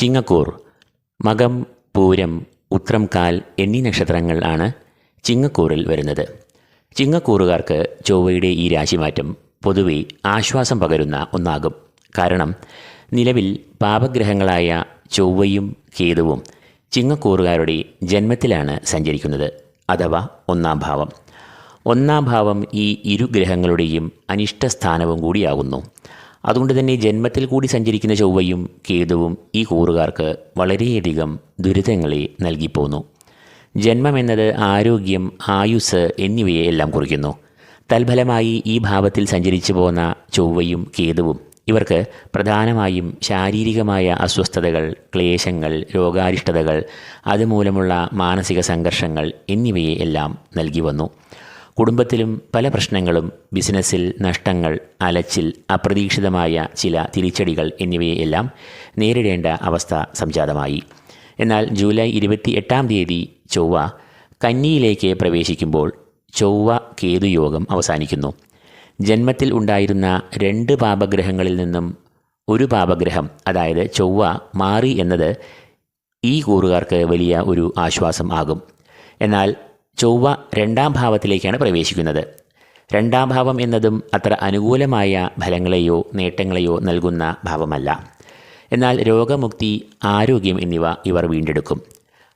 ചിങ്ങക്കൂർ മകം പൂരം ഉത്രം കാൽ എന്നീ നക്ഷത്രങ്ങൾ ആണ് ചിങ്ങക്കൂറിൽ വരുന്നത്. ചിങ്ങക്കൂറുകാർക്ക് ചൊവ്വയുടെ ഈ രാശിമാറ്റം പൊതുവെ ആശ്വാസം പകരുന്ന ഒന്നാകും. കാരണം നിലവിൽ പാപഗ്രഹങ്ങളായ ചൊവ്വയും കേതുവും ചിങ്ങക്കൂറുകാരുടെ ജന്മത്തിലാണ് സഞ്ചരിക്കുന്നത്. അഥവാ ഒന്നാം ഭാവം. ഒന്നാം ഭാവം ഈ ഇരു ഗ്രഹങ്ങളുടെയും അനിഷ്ടസ്ഥാനവും കൂടിയാകുന്നു. അതുകൊണ്ട് തന്നെ ജന്മത്തിൽ കൂടി സഞ്ചരിക്കുന്ന ചൊവ്വയും കേതുവും ഈ കൂറുകാർക്ക് വളരെയധികം ദുരിതങ്ങളെ നൽകിപ്പോന്നു. ജന്മം എന്നത് ആരോഗ്യം ആയുസ് എന്നിവയെ എല്ലാം കുറിക്കുന്നു. തൽഫലമായി ഈ ഭാവത്തിൽ സഞ്ചരിച്ചു പോകുന്ന ചൊവ്വയും കേതുവും ഇവർക്ക് പ്രധാനമായും ശാരീരികമായ അസ്വസ്ഥതകൾ ക്ലേശങ്ങൾ രോഗാരിഷ്ടതകൾ അതുമൂലമുള്ള മാനസിക സംഘർഷങ്ങൾ എന്നിവയെ എല്ലാം നൽകി വന്നു. കുടുംബത്തിലും പല പ്രശ്നങ്ങളും ബിസിനസ്സിൽ നഷ്ടങ്ങൾ അലച്ചിൽ അപ്രതീക്ഷിതമായ ചില തിരിച്ചടികൾ എന്നിവയെല്ലാം നേരിടേണ്ട അവസ്ഥ സംജാതമായി. എന്നാൽ ജൂലൈ ഇരുപത്തി എട്ടാം തീയതി ചൊവ്വ കന്നിയിലേക്ക് പ്രവേശിക്കുമ്പോൾ ചൊവ്വ കേതുയോഗം അവസാനിക്കുന്നു. ജന്മത്തിൽ ഉണ്ടായിരുന്ന രണ്ട് പാപഗ്രഹങ്ങളിൽ നിന്നും ഒരു പാപഗ്രഹം അതായത് ചൊവ്വ മാറി എന്നത് ഈ കൂറുകാർക്ക് വലിയ ഒരു ആശ്വാസം ആകും. എന്നാൽ ചൊവ്വ രണ്ടാം ഭാവത്തിലേക്കാണ് പ്രവേശിക്കുന്നത്. രണ്ടാം ഭാവം എന്നതും അത്ര അനുകൂലമായ ഫലങ്ങളെയോ നേട്ടങ്ങളെയോ നൽകുന്ന ഭാവമല്ല. എന്നാൽ രോഗമുക്തി ആരോഗ്യം എന്നിവ ഇവർ വീണ്ടെടുക്കും.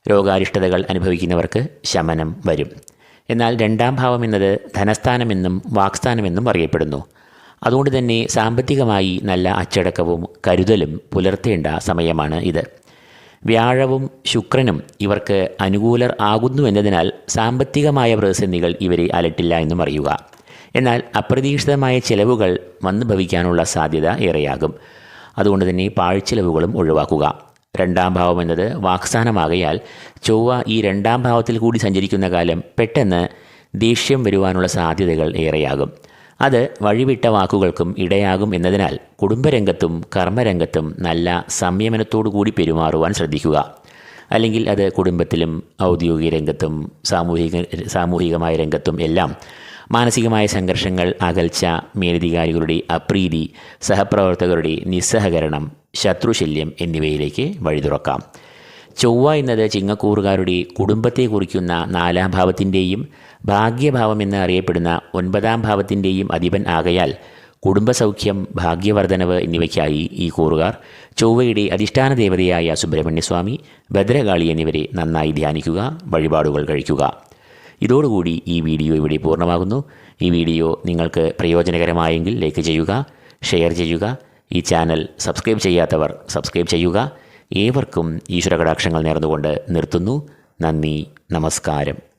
രോഗാരിഷ്ടതകൾ അനുഭവിക്കുന്നവർക്ക് ശമനം വരും. എന്നാൽ രണ്ടാം ഭാവം എന്നത് ധനസ്ഥാനമെന്നും വാക്സ്ഥാനമെന്നും അറിയപ്പെടുന്നു. അതുകൊണ്ട് തന്നെ സാമ്പത്തികമായി നല്ല അച്ചടക്കവും കരുതലും പുലർത്തേണ്ട സമയമാണ് ഇത്. വ്യാഴവും ശുക്രനും ഇവർക്ക് അനുകൂലർ ആകുന്നു എന്നതിനാൽ സാമ്പത്തികമായ പ്രതിസന്ധികൾ ഇവരെ അലട്ടില്ല എന്നും അറിയുക. എന്നാൽ അപ്രതീക്ഷിതമായ ചെലവുകൾ വന്നു ഭവിക്കാനുള്ള സാധ്യത ഏറെയാകും. അതുകൊണ്ട് തന്നെ പാഴ്ചെലവുകളും ഒഴിവാക്കുക. രണ്ടാം ഭാവം എന്നത് വാക്സാനമാകയാൽ ചൊവ്വ ഈ രണ്ടാം ഭാവത്തിൽ കൂടി സഞ്ചരിക്കുന്ന കാലം പെട്ടെന്ന് ദേഷ്യം വരുവാനുള്ള സാധ്യതകൾ ഏറെയാകും. അത് വഴിവിട്ട വാക്കുകൾക്കും ഇടയാകും എന്നതിനാൽ കുടുംബരംഗത്തും കർമ്മരംഗത്തും നല്ല സംയമനത്തോടുകൂടി പെരുമാറുവാൻ ശ്രദ്ധിക്കുക. അല്ലെങ്കിൽ അത് കുടുംബത്തിലും ഔദ്യോഗിക രംഗത്തും സാമൂഹിക സാമൂഹികമായ രംഗത്തും എല്ലാം മാനസികമായ സംഘർഷങ്ങൾ അകൽച്ച മേലധികാരികളുടെ അപ്രീതി സഹപ്രവർത്തകരുടെ നിസ്സഹകരണം ശത്രുശല്യം എന്നിവയിലേക്ക് വഴി തുറക്കാം ചൊവ്വ എന്നത് ചിങ്ങക്കൂറുകാരുടെ കുടുംബത്തെ കുറിക്കുന്ന നാലാം ഭാവത്തിന്റെയും ഭാഗ്യഭാവം എന്ന് അറിയപ്പെടുന്ന ഒൻപതാം ഭാവത്തിന്റെയും അധിപൻ ആകയാൽ കുടുംബസൗഖ്യം ഭാഗ്യവർദ്ധനവ് എന്നിവയ്ക്കായി ഈ കൂറുകാർ ചൊവ്വയുടെ അധിഷ്ഠാന ദേവതയായ സുബ്രഹ്മണ്യസ്വാമി ഭദ്രകാളി എന്നിവരെ നന്നായി ധ്യാനിക്കുക വഴിപാടുകൾ കഴിക്കുക. ഇതോടുകൂടി ഈ വീഡിയോ ഇവിടെ പൂർണമാകുന്നു. ഈ വീഡിയോ നിങ്ങൾക്ക് പ്രയോജനകരമായെങ്കിൽ ലൈക്ക് ചെയ്യുക ഷെയർ ചെയ്യുക ഈ ചാനൽ സബ്സ്ക്രൈബ് ചെയ്യാത്തവർ സബ്സ്ക്രൈബ് ചെയ്യുക ഏവർക്കും ഈശ്വര കടാക്ഷങ്ങൾ നേർന്നുകൊണ്ട് നിർത്തുന്നു. നന്ദി നമസ്കാരം.